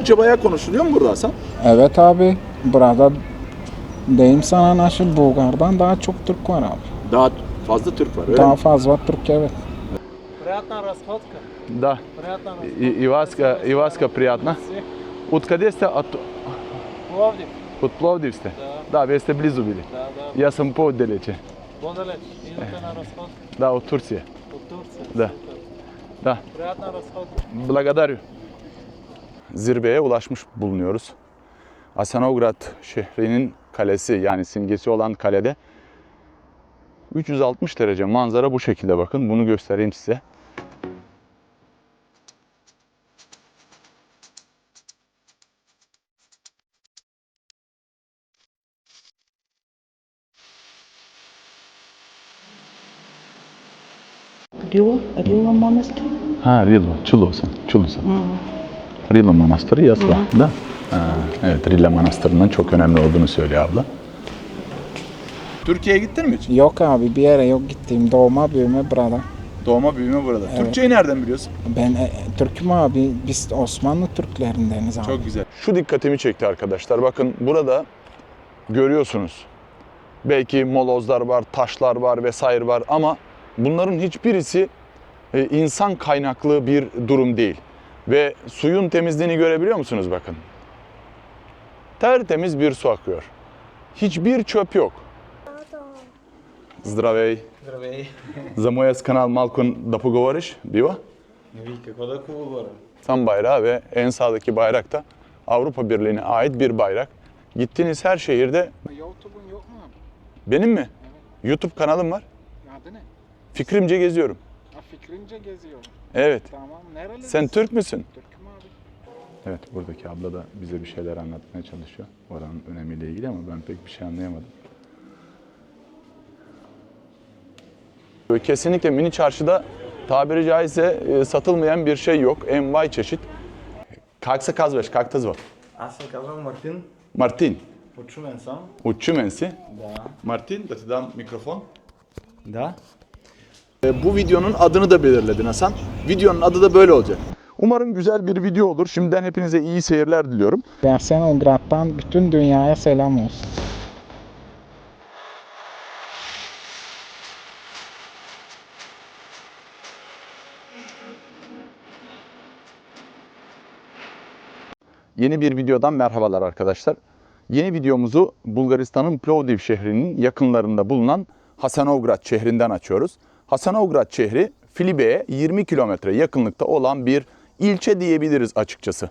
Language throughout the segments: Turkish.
Türkçe bayağı konuşuluyor mu burada Hasan? Evet abi. Burada deyim sana nasıl Bulgar'dan daha çok Türk var abi. Daha fazla Türk var öyle Daha mi? fazla Türk evet. Приятна разходка. Да. Приятна разходка. И, и вас, ка- и вас ка приятно. От къде сте? От, Пловдив. от Пловдив сте? Да, Да, вие сте близо били. да, да. И аз съм по-отдалече. По-далеч. Идете на разходка Да, от Турция. от Турция. Да. Супер. Да. Приятна разходка. Благодарю. Zirveye ulaşmış bulunuyoruz. Asanograd şehrinin kalesi yani simgesi olan kalede 360 derece manzara bu şekilde bakın. Bunu göstereyim size. Рила, Рила монастырь. Ha Rilo, Çulosa, Çulosa. Rilo Manastırı Yasva. Da. Ha, evet Rilla Manastırı'nın çok önemli olduğunu söylüyor abla. Türkiye'ye gittin mi hiç? Yok abi bir yere yok gittim. Doğma büyüme burada. Doğma büyüme burada. Evet. Türkçeyi nereden biliyorsun? Ben e, Türk'üm abi. Biz Osmanlı Türklerindeniz abi. Çok güzel. Şu dikkatimi çekti arkadaşlar. Bakın burada görüyorsunuz. Belki molozlar var, taşlar var vesaire var ama bunların hiçbirisi e, insan kaynaklı bir durum değil. Ve suyun temizliğini görebiliyor musunuz bakın? Tertemiz bir su akıyor. Hiçbir çöp yok. Zdravej. Zdravej. Zamoj je s kanal Malkon da pogovoriš, Biva? Vi, kako da pogovorim? Tam bayrağı ve en sağdaki bayrak da Avrupa Birliği'ne ait bir bayrak. Gittiğiniz her şehirde... YouTube'un yok mu? Benim mi? Evet. YouTube kanalım var. Adı ne? Fikrimce geziyorum. Ha, fikrince geziyorum. Evet. Tamam. Nerelisin? Sen Türk müsün? Türk'üm abi. Evet buradaki abla da bize bir şeyler anlatmaya çalışıyor. Oranın önemiyle ilgili ama ben pek bir şey anlayamadım. Kesinlikle mini çarşıda tabiri caizse e, satılmayan bir şey yok. Envai çeşit. Как се казваш? Как те зват? Аз се казвам Мартин. Martin. От Шумен съм. От Чуменси. Да. Martin, da ti dam mikrofon. Да. E, bu videonun adını da belirledin Hasan. Videonun adı da böyle olacak. Umarım güzel bir video olur. Şimdiden hepinize iyi seyirler diliyorum. Bersenograd'dan bütün dünyaya selam olsun. Yeni bir videodan merhabalar arkadaşlar. Yeni videomuzu Bulgaristan'ın Plovdiv şehrinin yakınlarında bulunan Hasanovgrad şehrinden açıyoruz. Hasanovgrad şehri Filibe'ye 20 kilometre yakınlıkta olan bir ilçe diyebiliriz açıkçası.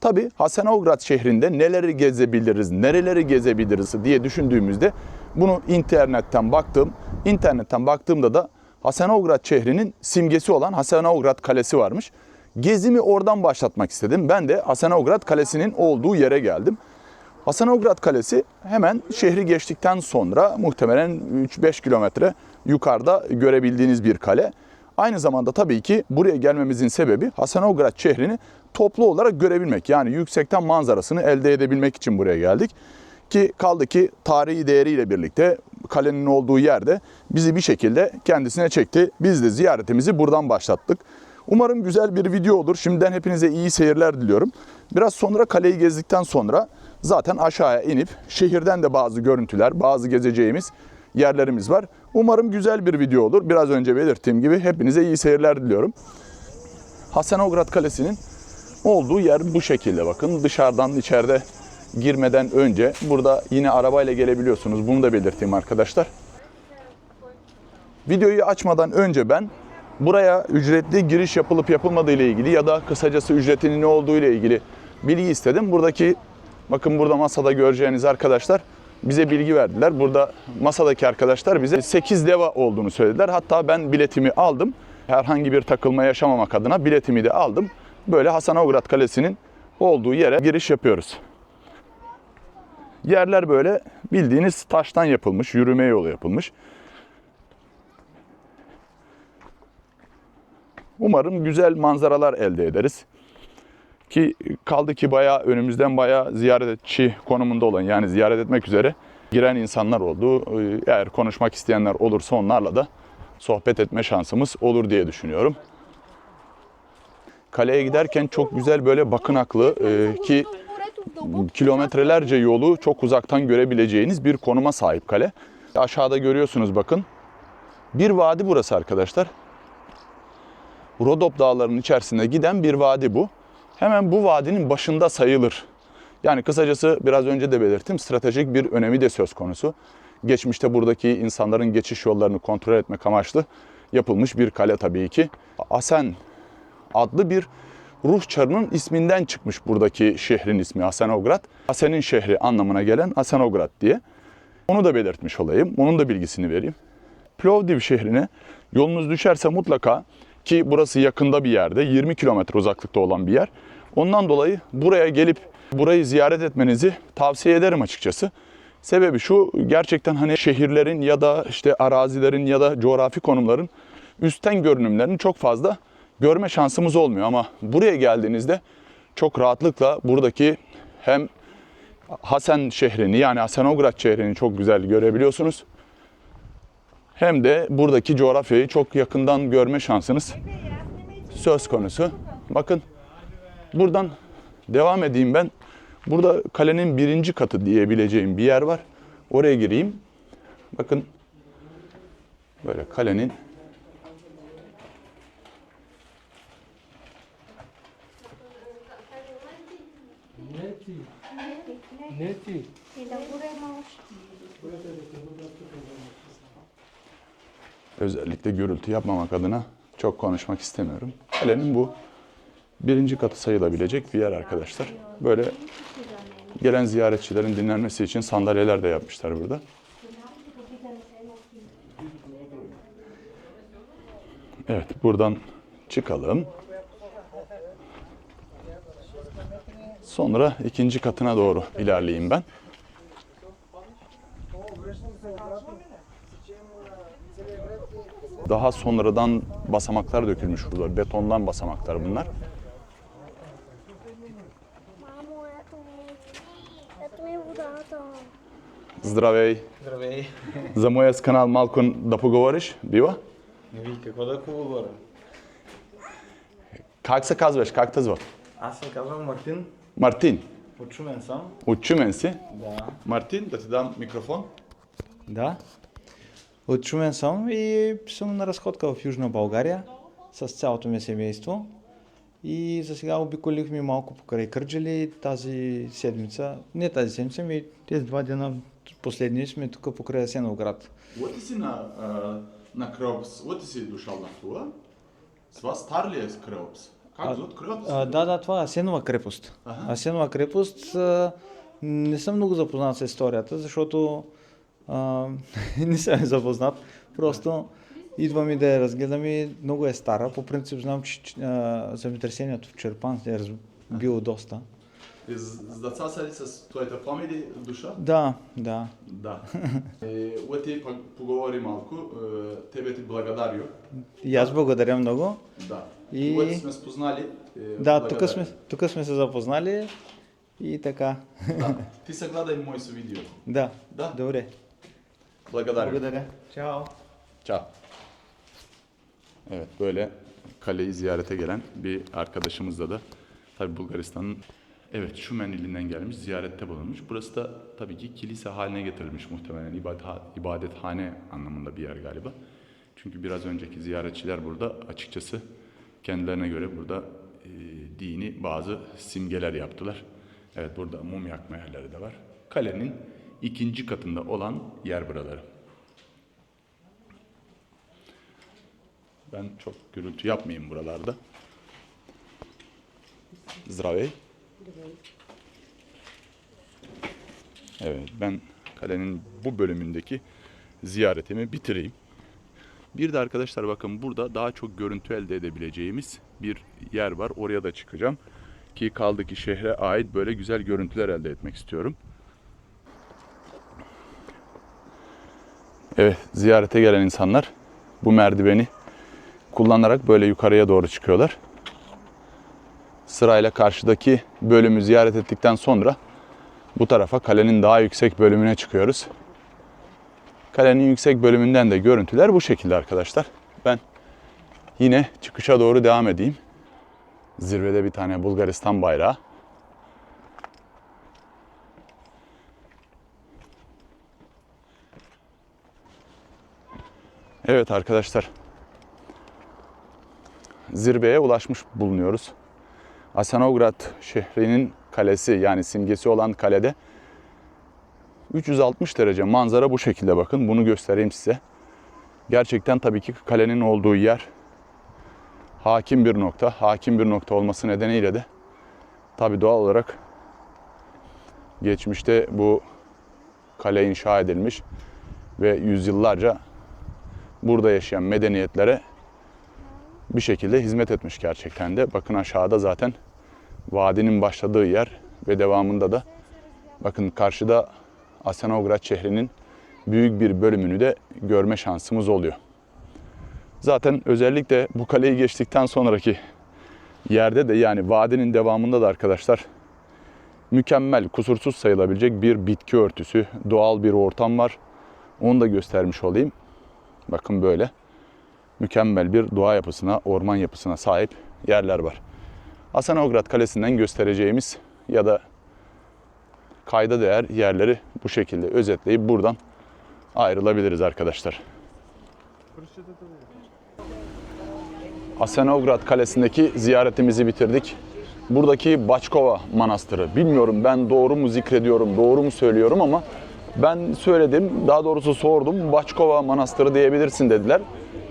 Tabi Hasanovgrad şehrinde neleri gezebiliriz, nereleri gezebiliriz diye düşündüğümüzde bunu internetten baktım. İnternetten baktığımda da Hasanovgrad şehrinin simgesi olan Hasanovgrad Kalesi varmış. Gezimi oradan başlatmak istedim. Ben de Hasanovgrad Kalesi'nin olduğu yere geldim. Hasanovgrad Kalesi hemen şehri geçtikten sonra muhtemelen 3-5 kilometre yukarıda görebildiğiniz bir kale. Aynı zamanda tabii ki buraya gelmemizin sebebi Hasanovgrad şehrini toplu olarak görebilmek. Yani yüksekten manzarasını elde edebilmek için buraya geldik. Ki kaldı ki tarihi değeriyle birlikte kalenin olduğu yerde bizi bir şekilde kendisine çekti. Biz de ziyaretimizi buradan başlattık. Umarım güzel bir video olur. Şimdiden hepinize iyi seyirler diliyorum. Biraz sonra kaleyi gezdikten sonra zaten aşağıya inip şehirden de bazı görüntüler, bazı gezeceğimiz yerlerimiz var. Umarım güzel bir video olur. Biraz önce belirttiğim gibi hepinize iyi seyirler diliyorum. Hasanograd Kalesi'nin olduğu yer bu şekilde bakın. Dışarıdan içeride girmeden önce burada yine arabayla gelebiliyorsunuz. Bunu da belirteyim arkadaşlar. Videoyu açmadan önce ben buraya ücretli giriş yapılıp yapılmadığı ile ilgili ya da kısacası ücretinin ne olduğu ile ilgili bilgi istedim. Buradaki bakın burada masada göreceğiniz arkadaşlar bize bilgi verdiler. Burada masadaki arkadaşlar bize 8 leva olduğunu söylediler. Hatta ben biletimi aldım. Herhangi bir takılma yaşamamak adına biletimi de aldım. Böyle Hasanovgrad Kalesi'nin olduğu yere giriş yapıyoruz. Yerler böyle bildiğiniz taştan yapılmış, yürüme yolu yapılmış. Umarım güzel manzaralar elde ederiz. Ki kaldı ki bayağı önümüzden bayağı ziyaretçi konumunda olan yani ziyaret etmek üzere giren insanlar oldu. Ee, Eğer konuşmak isteyenler olursa onlarla da sohbet etme şansımız olur diye düşünüyorum. kaleye giderken çok güzel böyle bakınaklı e, ki kilometrelerce yolu çok uzaktan görebileceğiniz bir konuma sahip kale. Aşağıda görüyorsunuz bakın. Bir vadi burası arkadaşlar. Rodop Dağları'nın içerisinde giden bir vadi bu. Hemen bu vadinin başında sayılır. Yani kısacası biraz önce de belirttim stratejik bir önemi de söz konusu. Geçmişte buradaki insanların geçiş yollarını kontrol etmek amaçlı yapılmış bir kale tabii ki. Asen adlı bir ruh çarının isminden çıkmış buradaki şehrin ismi Asenograd. Asen'in şehri anlamına gelen Asenograd diye. Onu da belirtmiş olayım. Onun da bilgisini vereyim. Plovdiv şehrine yolunuz düşerse mutlaka ki burası yakında bir yerde 20 kilometre uzaklıkta olan bir yer. Ondan dolayı buraya gelip burayı ziyaret etmenizi tavsiye ederim açıkçası. Sebebi şu gerçekten hani şehirlerin ya da işte arazilerin ya da coğrafi konumların üstten görünümlerini çok fazla görme şansımız olmuyor ama buraya geldiğinizde çok rahatlıkla buradaki hem Hasen şehrini yani Hasenograd şehrini çok güzel görebiliyorsunuz. Hem de buradaki coğrafyayı çok yakından görme şansınız söz konusu. Bakın buradan devam edeyim ben. Burada kalenin birinci katı diyebileceğim bir yer var. Oraya gireyim. Bakın böyle kalenin özellikle gürültü yapmamak adına çok konuşmak istemiyorum. Kalenin bu birinci katı sayılabilecek bir yer arkadaşlar. Böyle gelen ziyaretçilerin dinlenmesi için sandalyeler de yapmışlar burada. Evet buradan çıkalım. Sonra ikinci katına doğru ilerleyeyim ben. Daha sonradan basamaklar dökülmüş burada. Betondan basamaklar bunlar. Мамо, ето ми. Ето ми водата. Здравей! Здравей! За моя с канал малко да поговориш, бива? Вие какво да говоря? Как се казваш? Как те зват? Аз се казвам Мартин. Мартин. От Шумен съм. От Чумен си. Да. Мартин, да ти дам микрофон. Да. От Шумен съм и съм на разходка в Южна България с цялото ми семейство. И за сега обиколихме малко покрай Кърджали тази седмица. Не тази седмица, ми тези два дена последни сме тук покрай Асеновград. What си на, на Kreops? What си дошъл на това? С вас стар ли е с Kreops? Как зват Kreops? А, да, да, това е Асенова крепост. Ага. Асенова крепост. А, не съм много запознат с историята, защото а, не съм запознат. Просто идвам и да я разгледам и много е стара. По принцип знам, че а, земетресението в Черпан е било доста. С деца са ли с твоята фамилия душа? Да, да. Да. Е, Оти поговори малко. Е, Тебе ти благодарю. И аз благодаря много. Да. И- Оти сме спознали. е, Да, тук сме, тук сме се запознали и така. Да. Ти се гледай мой со видео. Да, Да. добре. Благодарю. Благодаря. Чао. Ciao. Evet böyle kaleyi ziyarete gelen bir arkadaşımızla da tabi Bulgaristan'ın evet Şumen ilinden gelmiş ziyarette bulunmuş. Burası da tabii ki kilise haline getirilmiş muhtemelen ibadet, ibadethane anlamında bir yer galiba. Çünkü biraz önceki ziyaretçiler burada açıkçası kendilerine göre burada e, dini bazı simgeler yaptılar. Evet burada mum yakma yerleri de var. Kalenin ikinci katında olan yer buraları. Ben çok gürültü yapmayayım buralarda. Zdravey. Evet ben kalenin bu bölümündeki ziyaretimi bitireyim. Bir de arkadaşlar bakın burada daha çok görüntü elde edebileceğimiz bir yer var. Oraya da çıkacağım. Ki kaldı ki şehre ait böyle güzel görüntüler elde etmek istiyorum. Evet ziyarete gelen insanlar bu merdiveni kullanarak böyle yukarıya doğru çıkıyorlar. Sırayla karşıdaki bölümü ziyaret ettikten sonra bu tarafa kalenin daha yüksek bölümüne çıkıyoruz. Kalenin yüksek bölümünden de görüntüler bu şekilde arkadaşlar. Ben yine çıkışa doğru devam edeyim. Zirvede bir tane Bulgaristan bayrağı. Evet arkadaşlar. Zirveye ulaşmış bulunuyoruz. Asanograd şehrinin kalesi yani simgesi olan kalede 360 derece manzara bu şekilde bakın. Bunu göstereyim size. Gerçekten tabii ki kalenin olduğu yer hakim bir nokta. Hakim bir nokta olması nedeniyle de tabii doğal olarak geçmişte bu kale inşa edilmiş ve yüzyıllarca burada yaşayan medeniyetlere bir şekilde hizmet etmiş gerçekten de. Bakın aşağıda zaten vadinin başladığı yer ve devamında da bakın karşıda Asenograd şehrinin büyük bir bölümünü de görme şansımız oluyor. Zaten özellikle bu kaleyi geçtikten sonraki yerde de yani vadinin devamında da arkadaşlar mükemmel, kusursuz sayılabilecek bir bitki örtüsü, doğal bir ortam var. Onu da göstermiş olayım. Bakın böyle mükemmel bir doğa yapısına, orman yapısına sahip yerler var. Asenograd Kalesi'nden göstereceğimiz ya da kayda değer yerleri bu şekilde özetleyip buradan ayrılabiliriz arkadaşlar. Asenograd Kalesi'ndeki ziyaretimizi bitirdik. Buradaki Başkova Manastırı. Bilmiyorum ben doğru mu zikrediyorum, doğru mu söylüyorum ama ben söyledim, daha doğrusu sordum. Başkova Manastırı diyebilirsin dediler.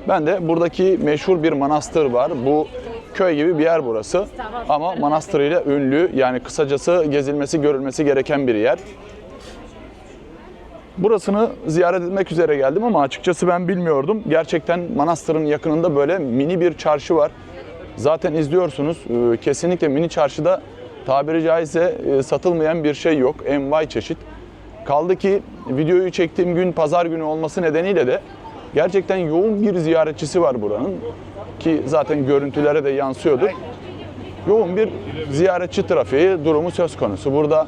Ben de buradaki meşhur bir manastır var. Bu köy gibi bir yer burası. Ama manastırıyla ünlü yani kısacası gezilmesi, görülmesi gereken bir yer. Burasını ziyaret etmek üzere geldim ama açıkçası ben bilmiyordum. Gerçekten manastırın yakınında böyle mini bir çarşı var. Zaten izliyorsunuz. Ee, Kesinlikle mini çarşıda tabiri caizse e, satılmayan bir şey yok. Envai çeşit. Kaldı ki videoyu çektiğim gün pazar günü olması nedeniyle de gerçekten yoğun bir ziyaretçisi var buranın. Ki zaten görüntülere de yansıyordur. Yoğun bir ziyaretçi trafiği durumu söz konusu. Burada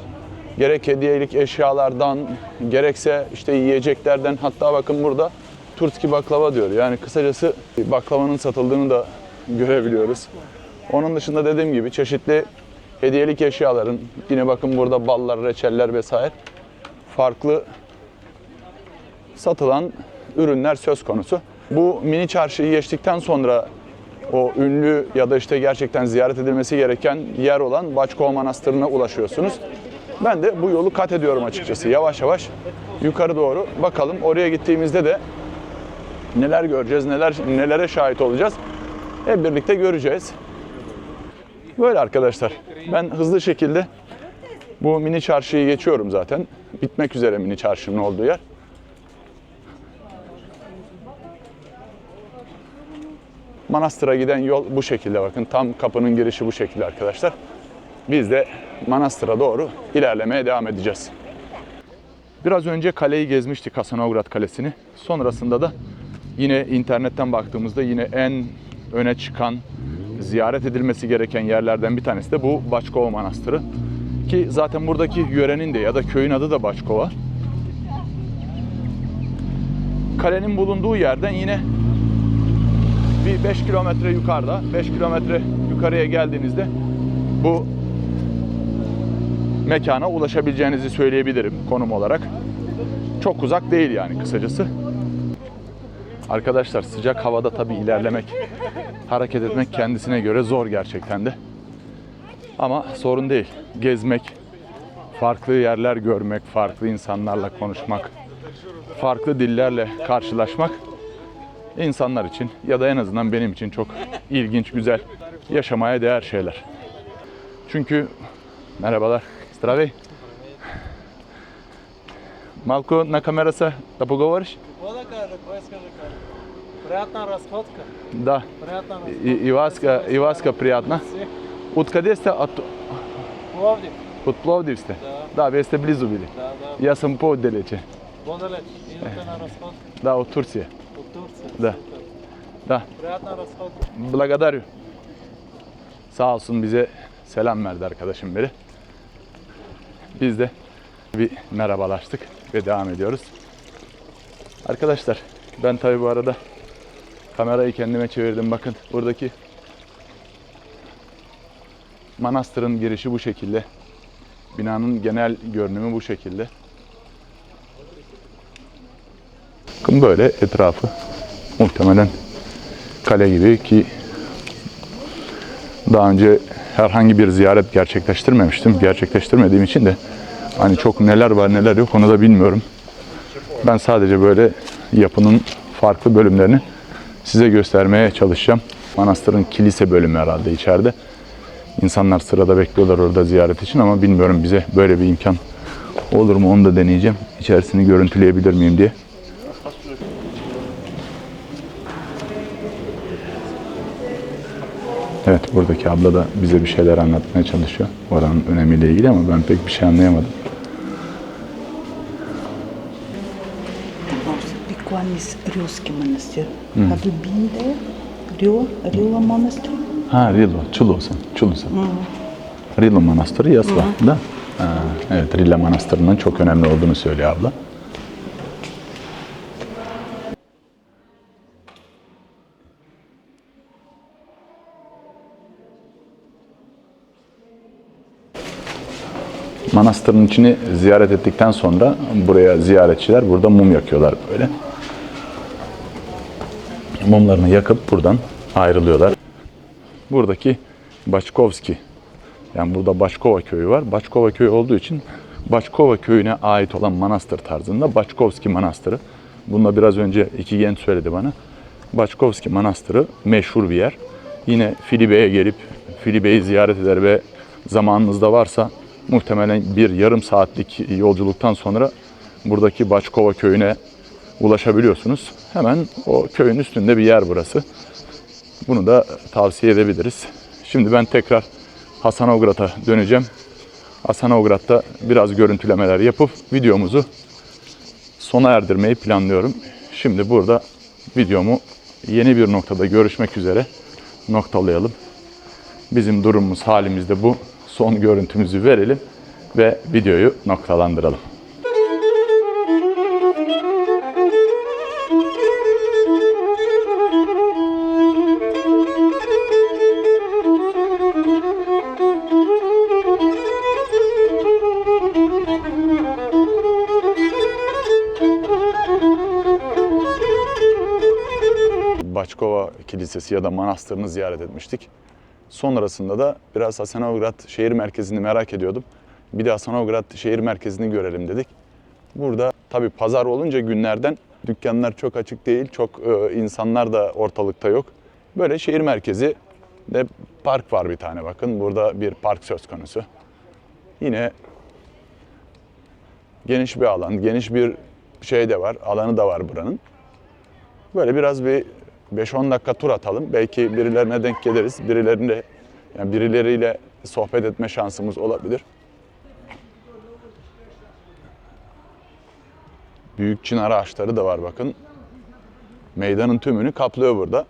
gerek hediyelik eşyalardan, gerekse işte yiyeceklerden hatta bakın burada Turski baklava diyor. Yani kısacası baklavanın satıldığını da görebiliyoruz. Onun dışında dediğim gibi çeşitli hediyelik eşyaların yine bakın burada ballar, reçeller vesaire farklı satılan ürünler söz konusu. Bu mini çarşıyı geçtikten sonra o ünlü ya da işte gerçekten ziyaret edilmesi gereken yer olan Başkova Manastırı'na ulaşıyorsunuz. Ben de bu yolu kat ediyorum açıkçası. Yavaş yavaş yukarı doğru bakalım. Oraya gittiğimizde de neler göreceğiz, neler nelere şahit olacağız. Hep birlikte göreceğiz. Böyle arkadaşlar. Ben hızlı şekilde bu mini çarşıyı geçiyorum zaten. Bitmek üzere mini çarşının olduğu yer. Manastıra giden yol bu şekilde bakın. Tam kapının girişi bu şekilde arkadaşlar. Biz de manastıra doğru ilerlemeye devam edeceğiz. Biraz önce kaleyi gezmiştik Hasanograd Kalesi'ni. Sonrasında da yine internetten baktığımızda yine en öne çıkan ziyaret edilmesi gereken yerlerden bir tanesi de bu Başkova Manastırı. Ki zaten buradaki yörenin de ya da köyün adı da Başkova. Kalenin bulunduğu yerden yine bir 5 kilometre yukarıda, 5 kilometre yukarıya geldiğinizde bu mekana ulaşabileceğinizi söyleyebilirim konum olarak. Çok uzak değil yani kısacası. Arkadaşlar sıcak havada tabii ilerlemek, hareket etmek kendisine göre zor gerçekten de. Ama sorun değil. Gezmek, farklı yerler görmek, farklı insanlarla konuşmak, farklı dillerle karşılaşmak insanlar için ya da en azından benim için çok ilginç, güzel, yaşamaya değer şeyler. Çünkü merhabalar. Здравей. Малко на камера се да поговориш? Какво да кажа, кой скажа кажа? Приятна разходка. Да. Приятна разходка. И, и васка, и васка приятна. Си. Откъде сте? От, Пловдив. от Пловдив сте? Да. Да, вие сте близо били. Да, да. И аз съм по-отдалече. По-далеч. Идете на разходка Да, от Турция. от Турция. Да. Супер. Да. Приятна разходка. Благодарю. Sağ olsun bize selam verdi arkadaşım biri. Biz de bir merhabalaştık ve devam ediyoruz. Arkadaşlar ben tabi bu arada kamerayı kendime çevirdim. Bakın buradaki Manastırın girişi bu şekilde. Binanın genel görünümü bu şekilde. Bakın böyle etrafı muhtemelen kale gibi ki daha önce herhangi bir ziyaret gerçekleştirmemiştim. Gerçekleştirmediğim için de hani çok neler var neler yok onu da bilmiyorum. Ben sadece böyle yapının farklı bölümlerini size göstermeye çalışacağım. Manastırın kilise bölümü herhalde içeride. İnsanlar sırada bekliyorlar orada ziyaret için ama bilmiyorum bize böyle bir imkan olur mu onu da deneyeceğim. İçerisini görüntüleyebilir miyim diye. Evet buradaki abla da bize bir şeyler anlatmaya çalışıyor. Oranın önemiyle ilgili ama ben pek bir şey anlayamadım. Беклан is Рилский монастырь. Have you been there? Rila, Rila Monastery? Ha Rilo, Çulosan, Çulosan. Rilo Manastırı Yasla da. Ha, evet Rila Manastırı'nın çok önemli olduğunu söylüyor abla. Manastırın içini ziyaret ettikten sonra buraya ziyaretçiler burada mum yakıyorlar böyle. Mumlarını yakıp buradan ayrılıyorlar. Buradaki Başkovski, yani burada Başkova köyü var. Başkova köyü olduğu için Başkova köyüne ait olan manastır tarzında Başkovski Manastırı. Bunu da biraz önce iki genç söyledi bana. Başkovski Manastırı meşhur bir yer. Yine Filibe'ye gelip Filibe'yi ziyaret eder ve zamanınız da varsa muhtemelen bir yarım saatlik yolculuktan sonra buradaki Başkova köyüne ulaşabiliyorsunuz. Hemen o köyün üstünde bir yer burası. Bunu da tavsiye edebiliriz. Şimdi ben tekrar Hasanograd'a döneceğim. Hasanograd'da biraz görüntülemeler yapıp videomuzu sona erdirmeyi planlıyorum. Şimdi burada videomu yeni bir noktada görüşmek üzere noktalayalım. Bizim durumumuz halimizde bu. Son görüntümüzü verelim ve videoyu noktalandıralım. Kilisesi ya da manastırını ziyaret etmiştik. Sonrasında da biraz Hasanograd şehir merkezini merak ediyordum. Bir de Hasanograd şehir merkezini görelim dedik. Burada tabii pazar olunca günlerden dükkanlar çok açık değil, çok e, insanlar da ortalıkta yok. Böyle şehir merkezi de park var bir tane bakın. Burada bir park söz konusu. Yine geniş bir alan, geniş bir şey de var, alanı da var buranın. Böyle biraz bir 5-10 dakika tur atalım. Belki birilerine denk geliriz. Birilerine yani birileriyle sohbet etme şansımız olabilir. Büyük çınar ağaçları da var bakın. Meydanın tümünü kaplıyor burada.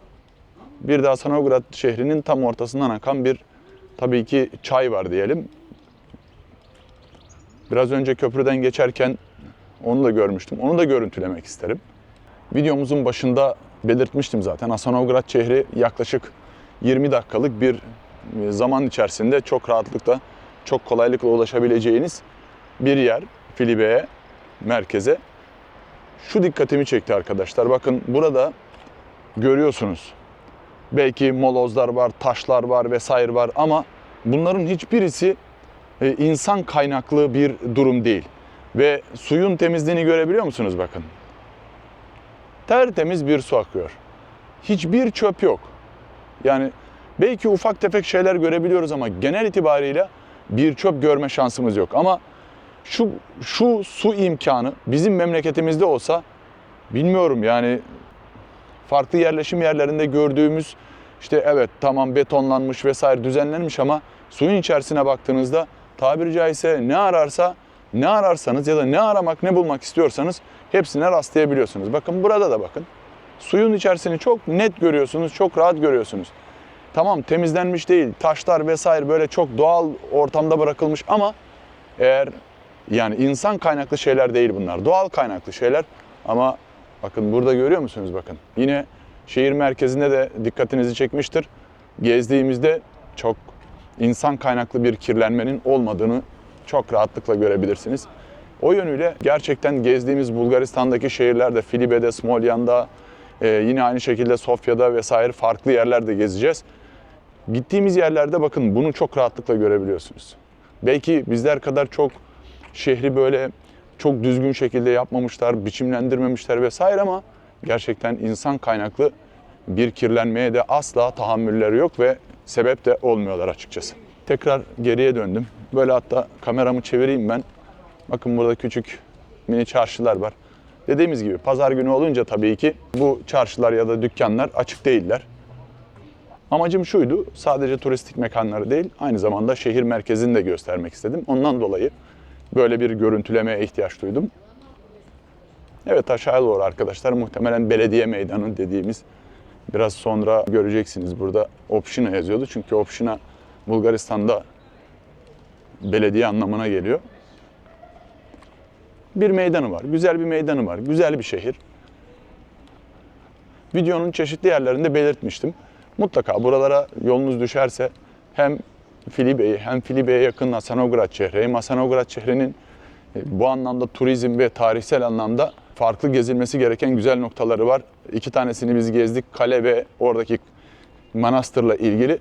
Bir de Hasanograd şehrinin tam ortasından akan bir tabii ki çay var diyelim. Biraz önce köprüden geçerken onu da görmüştüm. Onu da görüntülemek isterim. Videomuzun başında belirtmiştim zaten. Hasanograd şehri yaklaşık 20 dakikalık bir e, zaman içerisinde çok rahatlıkla, çok kolaylıkla ulaşabileceğiniz bir yer. Filibe'ye, merkeze. Şu dikkatimi çekti arkadaşlar. Bakın burada görüyorsunuz. Belki molozlar var, taşlar var vesaire var ama bunların hiçbirisi e, insan kaynaklı bir durum değil. Ve suyun temizliğini görebiliyor musunuz bakın? Tertemiz bir su akıyor. Hiçbir çöp yok. Yani belki ufak tefek şeyler görebiliyoruz ama genel itibariyle bir çöp görme şansımız yok. Ama şu şu su imkanı bizim memleketimizde olsa bilmiyorum yani farklı yerleşim yerlerinde gördüğümüz işte evet tamam betonlanmış vesaire düzenlenmiş ama suyun içerisine baktığınızda tabiri caizse ne ararsa ne ararsanız ya da ne aramak ne bulmak istiyorsanız hepsine rastlayabiliyorsunuz. Bakın burada da bakın. Suyun içerisini çok net görüyorsunuz, çok rahat görüyorsunuz. Tamam temizlenmiş değil, taşlar vesaire böyle çok doğal ortamda bırakılmış ama eğer yani insan kaynaklı şeyler değil bunlar. Doğal kaynaklı şeyler ama bakın burada görüyor musunuz bakın. Yine şehir merkezinde de dikkatinizi çekmiştir. Gezdiğimizde çok insan kaynaklı bir kirlenmenin olmadığını çok rahatlıkla görebilirsiniz. O yönüyle gerçekten gezdiğimiz Bulgaristan'daki şehirlerde, Filibe'de, Smolyan'da, e, yine aynı şekilde Sofya'da vesaire farklı yerlerde gezeceğiz. Gittiğimiz yerlerde bakın bunu çok rahatlıkla görebiliyorsunuz. Belki bizler kadar çok şehri böyle çok düzgün şekilde yapmamışlar, biçimlendirmemişler vesaire ama gerçekten insan kaynaklı bir kirlenmeye de asla tahammülleri yok ve sebep de olmuyorlar açıkçası. Tekrar geriye döndüm. Böyle hatta kameramı çevireyim ben. Bakın burada küçük mini çarşılar var. Dediğimiz gibi pazar günü olunca tabii ki bu çarşılar ya da dükkanlar açık değiller. Amacım şuydu, sadece turistik mekanları değil, aynı zamanda şehir merkezini de göstermek istedim. Ondan dolayı böyle bir görüntülemeye ihtiyaç duydum. Evet aşağıya doğru arkadaşlar muhtemelen belediye meydanı dediğimiz biraz sonra göreceksiniz burada Opşina yazıyordu. Çünkü Opşina Bulgaristan'da belediye anlamına geliyor. Bir meydanı var, güzel bir meydanı var, güzel bir şehir. Videonun çeşitli yerlerinde belirtmiştim. Mutlaka buralara yolunuz düşerse hem Filibe'yi hem Filibe'ye yakın Hasanograd şehri hem Hasanograd şehrinin e, bu anlamda turizm ve tarihsel anlamda farklı gezilmesi gereken güzel noktaları var. İki tanesini biz gezdik. Kale ve oradaki manastırla ilgili.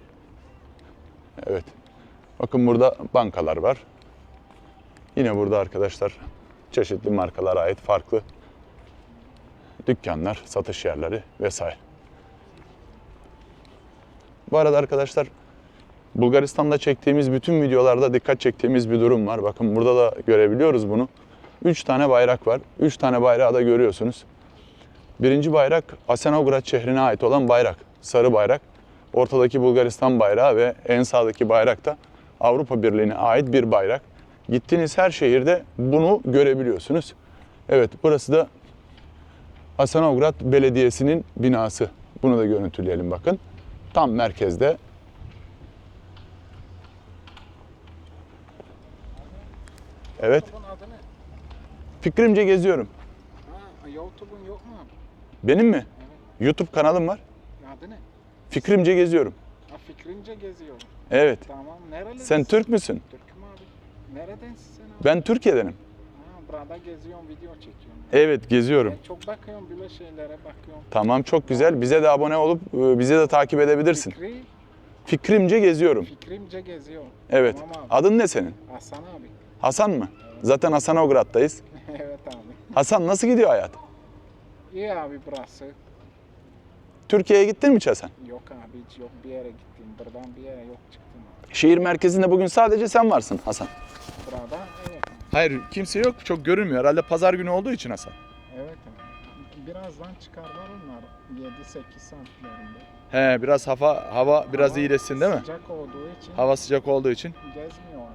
Evet. Bakın burada bankalar var. Yine burada arkadaşlar çeşitli markalara ait farklı dükkanlar, satış yerleri vesaire. Bu arada arkadaşlar Bulgaristan'da çektiğimiz bütün videolarda dikkat çektiğimiz bir durum var. Bakın burada da görebiliyoruz bunu. 3 tane bayrak var. 3 tane bayrağı da görüyorsunuz. Birinci bayrak Asenograd şehrine ait olan bayrak. Sarı bayrak. Ortadaki Bulgaristan bayrağı ve en sağdaki bayrak da Avrupa Birliği'ne ait bir bayrak. Gittiğiniz her şehirde bunu görebiliyorsunuz. Evet burası da Hasanograd Belediyesi'nin binası. Bunu da görüntüleyelim bakın. Tam merkezde. Evet. Fikrimce geziyorum. Ha, YouTube'un yok mu abi? Benim mi? YouTube kanalım var. Adı ne? Fikrimce geziyorum. Ha, fikrince geziyorum. Evet. Tamam. Nerelisin? Sen Türk müsün? Abi. Neredensin sen abi? Ben Türkiye'denim. Ha, burada geziyorum, video çekiyorum. Evet geziyorum. Ben çok bakıyorum böyle şeylere bakıyorum. Tamam çok güzel. Bize de abone olup e, bize de takip edebilirsin. Fikri, Fikrimce geziyorum. fikrimce geziyorum. Evet. Tamam abi. Adın ne senin? Hasan abi. Hasan mı? Zaten Hasanograd'dayız. evet abi. Hasan nasıl gidiyor hayat? İyi abi burası. Türkiye'ye gittin mi hiç Hasan? Yok abi hiç yok bir yere gittim. Buradan bir yere yok çıktım. Şehir merkezinde bugün sadece sen varsın Hasan. Burada evet. Hayır kimse yok. Çok görünmüyor. Herhalde pazar günü olduğu için Hasan. Evet. Birazdan çıkarlar onlar 7-8 saatlerinde. He biraz hava hava biraz Hava iyileşsin değil mi? Sıcak olduğu için Hava sıcak olduğu için. gezmiyorlar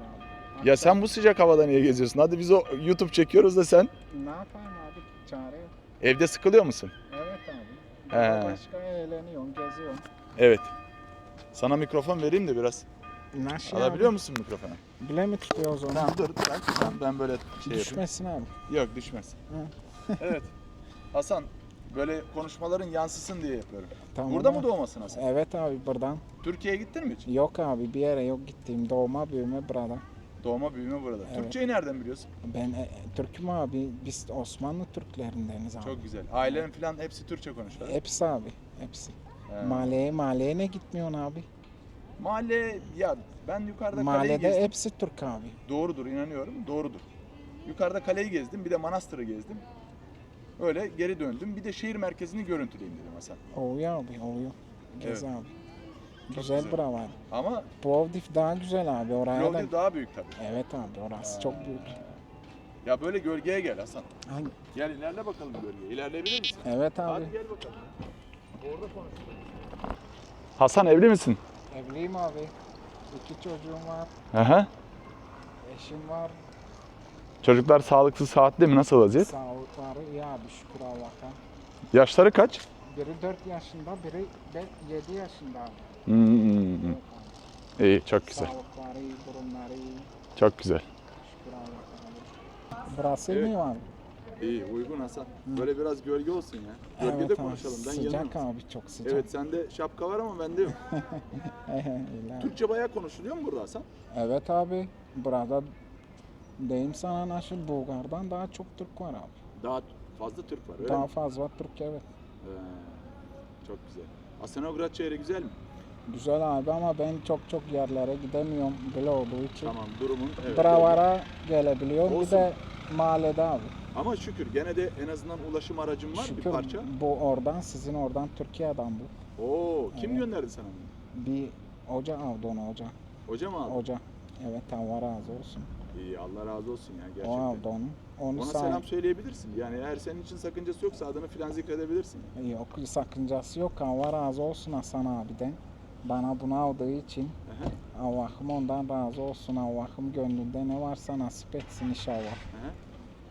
abi. Ya sen bu sıcak havada niye geziyorsun? Hadi biz o YouTube çekiyoruz da sen Ne yapayım abi? Çare yok. evde sıkılıyor musun? Evet abi. He. Başka eğleniyorum, geziyorum. Evet. Sana mikrofon vereyim de biraz. Nasıl Alabiliyor musun mikrofonu? Bile mi tutuyoruz onu? Tamam dur bırak. Ben, ben böyle şey yapayım. Düşmesin abi. Yok düşmez. evet. Hasan böyle konuşmaların yansısın diye yapıyorum. Tamam Burada mı doğmasın Hasan? Evet abi buradan. Türkiye'ye gittin mi hiç? Yok abi bir yere yok gittiğim doğma büyüme burada. Doğma büyüme burada. Evet. Türkçeyi nereden biliyorsun? Ben e, Türk'üm abi. Biz Osmanlı Türklerindeniz abi. Çok güzel. Ailen falan hepsi Türkçe konuşuyor. Hepsi abi. Hepsi. He. Mahalleye mahalleye ne gitmiyorsun abi? Mahalle ya ben yukarıda kaleyi Mahallede gezdim. hepsi Türk abi. Doğrudur inanıyorum. Doğrudur. Yukarıda kaleyi gezdim. Bir de manastırı gezdim. Öyle geri döndüm. Bir de şehir merkezini görüntüleyeyim dedim Hasan. Oluyor abi oluyor. Gez Evet. abi. Çok güzel, güzel. buralar. Ama Plovdiv daha güzel abi. Oraya da... Plovdiv daha büyük tabii. Evet abi orası çok büyük. Ya böyle gölgeye gel Hasan. Hangi? Gel ilerle bakalım gölgeye. İlerleyebilir misin? Evet abi. Hadi gel bakalım. Orada konuş. Hasan evli misin? Evliyim abi. İki çocuğum var. Aha. Eşim var. Çocuklar sağlıksız saatli mi? Nasıl vaziyet? Sağlıkları iyi abi şükür Allah'a. Yaşları kaç? Biri 4 yaşında, biri 7 yaşında abi. Hmm, Evet abi. İyi çok güzel. Sağlıkları iyi, durumları iyi. Çok güzel. Şükür Allah'a. Burası Evet. mı abi? İyi uygun Hasan. Böyle biraz gölge olsun ya. Gölgede Evet konuşalım. Ben Sıcak yanıyorum. abi çok sıcak. Evet sende şapka var ama bende yok. Öyle. Türkçe bayağı konuşuluyor mu burada Hasan? Evet abi. Burada deyim sana nasıl Bulgar'dan daha çok Türk var abi. Daha fazla Türk var öyle Daha mi? fazla Türk evet. Ee, çok güzel. Asenograd şehri güzel mi? Güzel abi ama ben çok çok yerlere gidemiyorum böyle olduğu için. Tamam durumun evet. Bravalara gelebiliyorum. Bir Olsun. de mahallede abi. Ama şükür gene de en azından ulaşım aracın var bir Şükür parça. bu oradan sizin oradan Türkiye'den bu. Oo kim Evet. gönderdi sana bunu? Bir hoca aldı onu hoca. Hoca mı aldı? Hoca. Evet Allah razı olsun. İyi Allah razı olsun ya O gerçekten. aldı onu. Onu Ona selam söyleyebilirsin. Yani eğer senin için sakıncası yoksa adını filan zikredebilirsin. Yok sakıncası yok. Allah razı olsun Hasan abiden. Bana bunu aldığı için Aha, Allah'ım ondan razı olsun. Allah'ım gönlünde ne varsa nasip etsin inşallah. aha.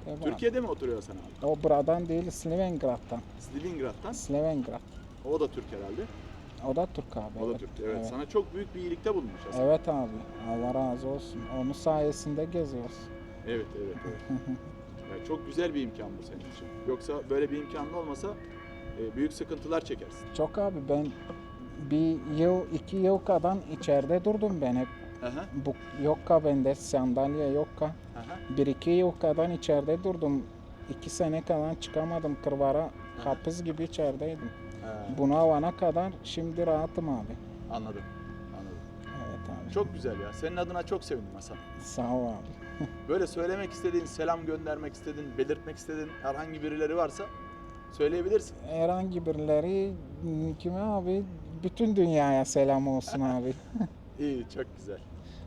Devam. Türkiye'de mi oturuyor Hasan abi? O buradan değil Slovengrad'dan. Stalingrad'dan. Slovengrad. O da Türk herhalde. O da Türk abi. O da evet. Türk. Evet. Evet. Sana çok büyük bir iyilikte bulunmuş Hasan. Evet abi. Allah razı olsun. Onun sayesinde geziyoruz. Evet, evet, evet. Ya çok güzel bir imkan bu senin için. Yoksa böyle bir imkanın olmasa e, büyük sıkıntılar çekersin. Çok abi ben bir yıl, iki yıl kadar içeride durdum ben hep. Aha, Bu yokka bende sandalye yokka. Aha. Bir iki yıl kadar içeride durdum. İki sene kadar çıkamadım kırvara. Hapis gibi içerideydim. Ha, Bunu alana kadar şimdi rahatım abi. anladım. Anladım. Evet abi. Çok güzel ya. Senin adına çok sevindim Hasan. Sağ ol abi. Böyle söylemek istediğin, selam göndermek istediğin, belirtmek istediğin herhangi birileri varsa söyleyebilirsin. Herhangi birileri kime abi? Bütün dünyaya selam olsun abi. İyi, çok güzel.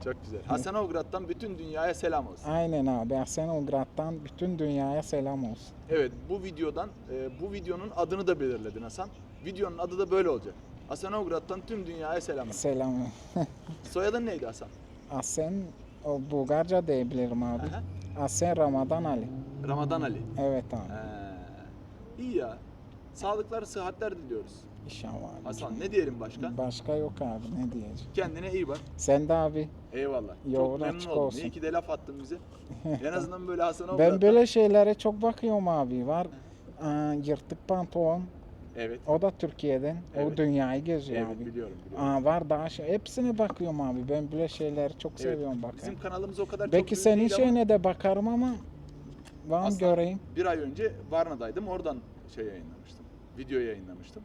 Çok güzel. Hasanovgrad'dan bütün dünyaya selam olsun. Aynen abi. Asenograd'dan bütün dünyaya selam olsun. Evet, bu videodan, e, bu videonun adını da belirledin Hasan. Videonun adı da böyle olacak. Hasanovgrad'dan tüm dünyaya selam. olsun. Selam. Soyadın neydi Hasan? Asen o Bulgarca diyebilirim abi. Aha. Asen Ramadan Ali. Ramazan Ali. Evet abi. Ee, iyi ya. Sağlıklar, sıhhatler diliyoruz. İnşallah. Hasan ne diyelim başka? Başka yok abi ne diyeceğim. Kendine iyi bak. Sen de abi. Eyvallah. Yolun Çok memnun açık oldum. olsun. İyi ki de laf attın bize. en azından böyle Hasan Ben böyle şeylere çok bakıyorum abi. Var aa, yırtık pantolon. Evet. O da Türkiye'den. Evet. O dünyayı geziyor Evet abi. biliyorum biliyorum. Aa, var daha şey. Hepsine bakıyorum abi. Ben böyle şeyleri çok Evet, seviyorum bakar. Bizim kanalımız o kadar çok Belki büyük senin değil ama şeyine de bakarım ama Aslında- göreyim. bir ay önce Varna'daydım. Oradan şey yayınlamıştım. Video yayınlamıştım.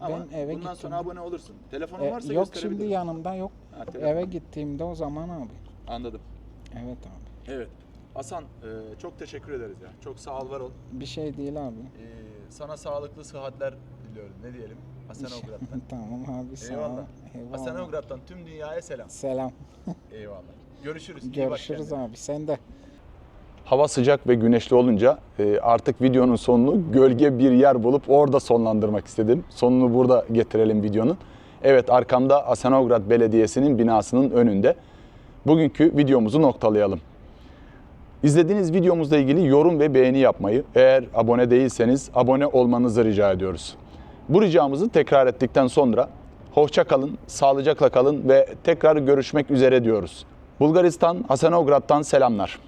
Ama Ben eve bundan gittim. sonra abone olursun. Telefonun E, varsa yok şimdi yanımda yok. Ha, telefon. Eve gittiğimde o zaman abi. Anladım. Evet abi. Evet. Hasan e, çok teşekkür ederiz ya. Çok sağ ol var ol. Bir şey değil abi. E, sana sağlıklı sıhhatler diliyorum. Ne diyelim? Hasan Ovrat'tan. tamam abi sağ ol. Eyvallah. Hasan Eyvallah. Ovrat'tan tüm dünyaya selam. Selam. Eyvallah. Görüşürüz. Görüşürüz abi. Sen de. Hava sıcak ve güneşli olunca e, artık videonun sonunu gölge bir yer bulup orada sonlandırmak istedim. Sonunu burada getirelim videonun. Evet arkamda Asenograd Belediyesi'nin binasının önünde. Bugünkü videomuzu noktalayalım. İzlediğiniz videomuzla ilgili yorum ve beğeni yapmayı, eğer abone değilseniz abone olmanızı rica ediyoruz. Bu ricamızı tekrar ettikten sonra hoşça kalın, sağlıcakla kalın ve tekrar görüşmek üzere diyoruz. Bulgaristan Hasenograd'dan selamlar.